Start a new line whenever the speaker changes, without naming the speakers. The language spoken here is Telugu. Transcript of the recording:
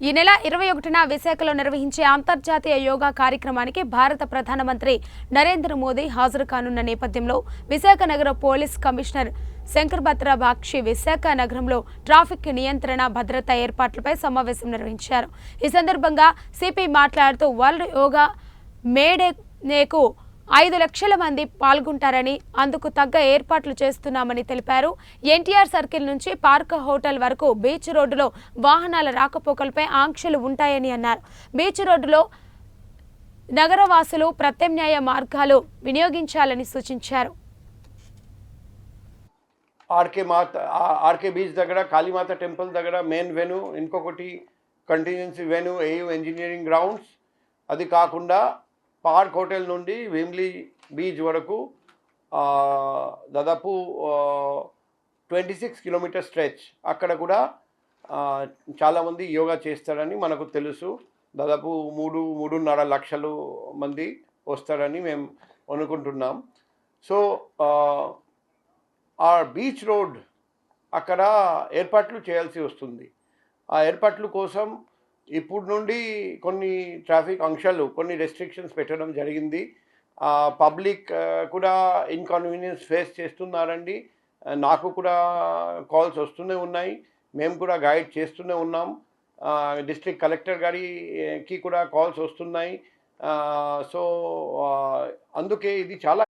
ఈ నెల ఇరవై ఒకటిన విశాఖలో నిర్వహించే అంతర్జాతీయ యోగా కార్యక్రమానికి భారత ప్రధానమంత్రి నరేంద్ర మోదీ హాజరు కానున్న నేపథ్యంలో విశాఖ నగర పోలీస్ కమిషనర్ శంకర్ బత్రా బాక్షి విశాఖ నగరంలో ట్రాఫిక్ నియంత్రణ భద్రతా ఏర్పాట్లపై సమావేశం నిర్వహించారు. ఈ సందర్భంగా సిపి మాట్లాడుతూ వరల్డ్ యోగా మేడేకు ఐదు లక్షల మంది పాల్గొంటారని అందుకు తగ్గ ఏర్పాట్లు చేస్తున్నామని తెలిపారు. ఎన్టీఆర్ సర్కిల్ నుంచి పార్క్ హోటల్ వరకు బీచ్ రోడ్డులో వాహనాల రాకపోకలపై ఆంక్షలు ఉంటాయని అన్నారు. బీచ్ రోడ్డులో నగరవాసులు ప్రత్యామ్నాయ మార్గాలు వినియోగించాలని సూచించారు.
ఆర్కే మాత ఆర్కే బీచ్ దగ్గర కాళీమాత టెంపుల్ దగ్గర మెయిన్ వెను ఇంకొకటి కంటిన్యూన్సీ వెను ఏయు ఇంజనీరింగ్ గ్రౌండ్స్ అది కాకుండా పార్క్ హోటల్ నుండి వేమ్లీ బీచ్ వరకు దాదాపు ట్వంటీ సిక్స్ కిలోమీటర్ స్ట్రెచ్. అక్కడ కూడా చాలామంది యోగా చేస్తారని మనకు తెలుసు. దాదాపు మూడు మూడున్నర లక్షలు మంది వస్తారని మేము అనుకుంటున్నాం. సో ఆ, ఆ బీచ్ రోడ్ అక్కడ ఏర్పాట్లు చేయాల్సి వస్తుంది. ఆ ఏర్పాట్ల కోసం ఇప్పుడు నుండి కొన్ని ట్రాఫిక్ అంశాలు కొన్ని రెస్ట్రిక్షన్స్ పెట్టడం జరిగింది. పబ్లిక్ కూడా ఇన్కన్వీనియన్స్ ఫేస్ చేస్తున్నారండి. నాకు కూడా కాల్స్ వస్తూనే ఉన్నాయి. మేము కూడా గైడ్ చేస్తూనే ఉన్నాం. డిస్ట్రిక్ట్ కలెక్టర్ గారికి కూడా కాల్స్ వస్తున్నాయి. సో అందుకే ఇది చాలా